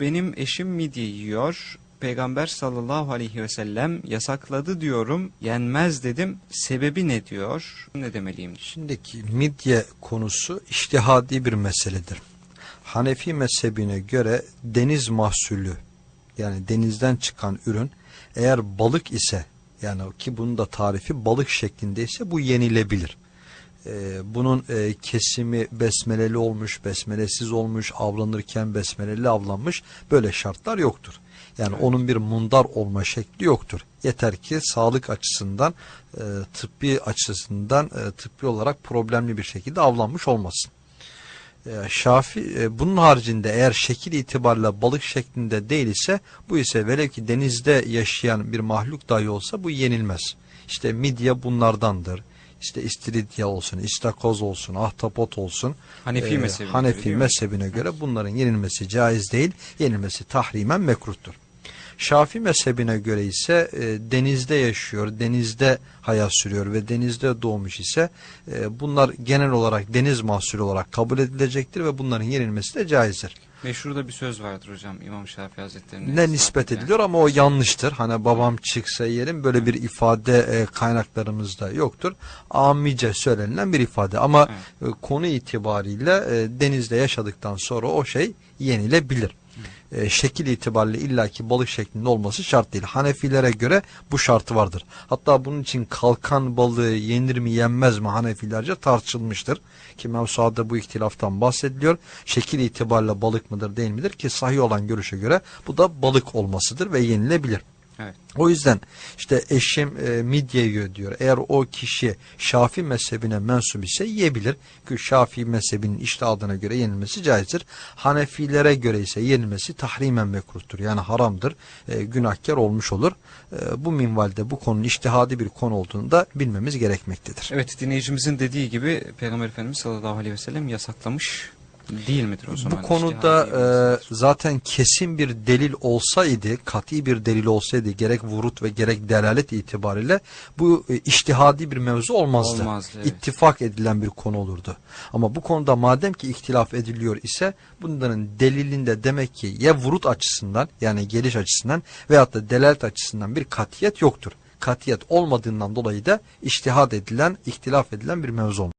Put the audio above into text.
Benim eşim midye yiyor. Peygamber sallallahu aleyhi ve sellem yasakladı diyorum. Yenmez dedim. Sebebi ne diyor? Ne demeliyim? Şimdiki midye konusu iştihadi bir meseledir. Hanefi mezhebine göre deniz mahsulü yani denizden çıkan ürün eğer balık ise yani ki bunun da tarifi balık şeklindeyse bu yenilebilir. Ee, bunun e, kesimi besmeleli olmuş, besmelesiz olmuş, avlanırken besmeleli avlanmış böyle şartlar yoktur. Yani onun bir mundar olma şekli yoktur. Yeter ki sağlık açısından, e, tıbbi açısından, e, tıbbi olarak problemli bir şekilde avlanmış olmasın. E, Şafi e, bunun haricinde eğer şekil itibariyle balık şeklinde değil ise bu ise velev ki denizde yaşayan bir mahluk dahi olsa bu yenilmez. İşte midye bunlardandır. İşte istiridye olsun, istakoz olsun, ahtapot olsun. Hanefi e, mezhebine göre Hanefi mi? mezhebine göre bunların yenilmesi caiz değil. Yenilmesi tahrimen mekruhtur. Şafi mezhebine göre ise e, denizde yaşıyor, denizde hayat sürüyor ve denizde doğmuş ise e, bunlar genel olarak deniz mahsulü olarak kabul edilecektir ve bunların yenilmesi de caizdir. Meşhur da bir söz vardır hocam İmam Şafii Hazretleri'ne. Ne nispet ediliyor ama o yanlıştır. Hani babam çıksa yerim böyle bir ifade e, kaynaklarımızda yoktur. Amice söylenilen bir ifade ama e, konu itibariyle e, denizde yaşadıktan sonra o şey yenilebilir. E, şekil itibariyle illaki balık şeklinde olması şart değil. Hanefilere göre bu şartı vardır. Hatta bunun için kalkan balığı yenir mi yenmez mi Hanefilerce tartışılmıştır. Ki mevsuada bu ihtilaftan bahsediliyor. Şekil itibariyle balık mıdır değil midir ki sahih olan görüşe göre bu da balık olmasıdır ve yenilebilir. Evet. O yüzden işte eşim e, midye yiyor diyor. Eğer o kişi Şafi mezhebine mensup ise yiyebilir. Ki Şafi mezhebinin iştihadına göre yenilmesi caizdir. Hanefilere göre ise yenilmesi tahrimen mekruhtur. Yani haramdır. E, günahkar olmuş olur. E, bu minvalde bu konunun iştihadi bir konu olduğunu da bilmemiz gerekmektedir. Evet dinleyicimizin dediği gibi Peygamber Efendimiz sallallahu aleyhi ve sellem yasaklamış değil midir o zaman? Bu konuda e, zaten kesin bir delil olsaydı, kat'i bir delil olsaydı gerek vurut ve gerek delalet itibariyle bu e, iştihadi bir mevzu olmazdı. Olmazdı, evet. İttifak edilen bir konu olurdu. Ama bu konuda madem ki ihtilaf ediliyor ise bunların delilinde demek ki ya vurut açısından yani geliş açısından veyahut da delalet açısından bir katiyet yoktur. Katiyet olmadığından dolayı da iştihad edilen, ihtilaf edilen bir mevzu olmaz.